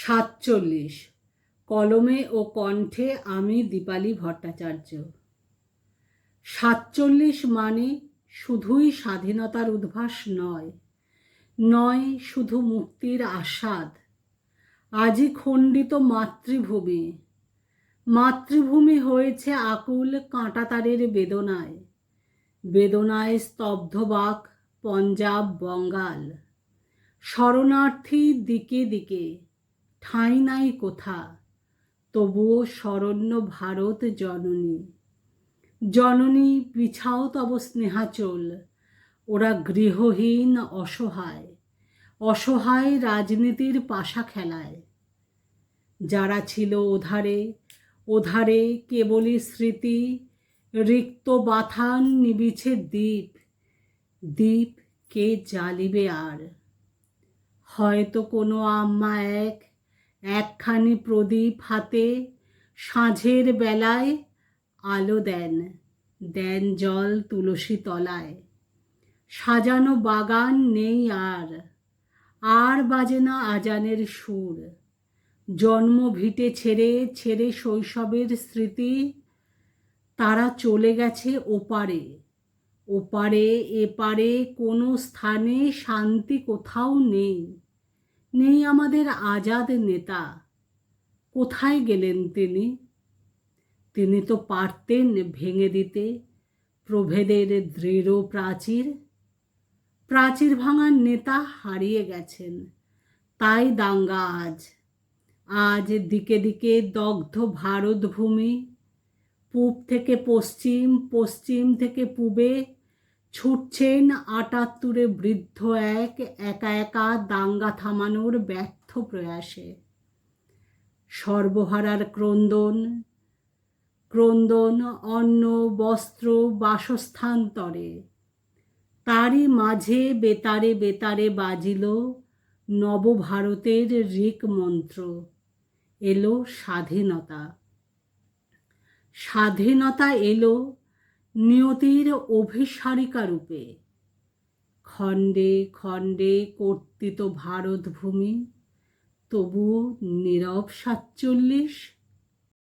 সাতচল্লিশ। কলমে ও কণ্ঠে আমি দীপালি ভট্টাচার্য। সাতচল্লিশ মানে শুধুই স্বাধীনতার উদ্ভাস নয় নয় শুধু মুক্তির আস্বাদ। আজই খণ্ডিত মাতৃভূমি মাতৃভূমি হয়েছে আকুল কাঁটাতারের বেদনায় বেদনায় স্তব্ধ বাক পঞ্জাব বঙ্গাল। শরণার্থী দিকে দিকে ঠাঁই নাই কোথা? তবুও শরণ্য ভারত জননী। জননী বিছাও তব স্নেহাচল ওরা গৃহহীন অসহায়। অসহায় রাজনীতির পাশা খেলায়। যারা ছিল ওধারে ওধারে কেবলই স্মৃতি, রিক্ত বাথান নিবিছে দ্বীপ। দ্বীপ কে জ্বালিবে আর? হয়তো কোনো আম্মা এক একখানি প্রদীপ হাতে সাঁঝের বেলায় আলো দেন দেন জল তুলসী তলায়। সাজানো বাগান নেই আর আর বাজে না আজানের সুর। জন্ম ভিটে ছেড়ে ছেড়ে শৈশবের স্মৃতি, তারা চলে গেছে ওপারে। ওপারে, এপারে কোনো স্থানে শান্তি কোথাও নেই। নেই আমাদের আজাদ নেতা। কোথায় গেলেন তিনি? তিনি তো পারতেন ভেঙে দিতে প্রভেদের দৃঢ় প্রাচীর। প্রাচীর ভাঙার নেতা হারিয়ে গেছেন। তাই দাঙ্গা আজ। আজ দিকে দিকে দগ্ধ ভারতভূমি। পূব থেকে পশ্চিম পশ্চিম থেকে পূবে ছুটছেন আটাত্তরে বৃদ্ধ এক একা একা দাঙ্গা থামানোর ব্যর্থ প্রয়াসে। সর্বহারার ক্রন্দন ক্রন্দন অন্ন, বস্ত্র, বাসস্থান তরে। তারই মাঝে বেতারে বেতারে বাজিল নবভারতের ঋক মন্ত্র এলো স্বাধীনতা। স্বাধীনতা এলো নিয়তির অভিসারিকা রূপে। খণ্ডে খণ্ডে কর্তিত ভারতভূমি তবুও তবু নীরব সাতচল্লিশ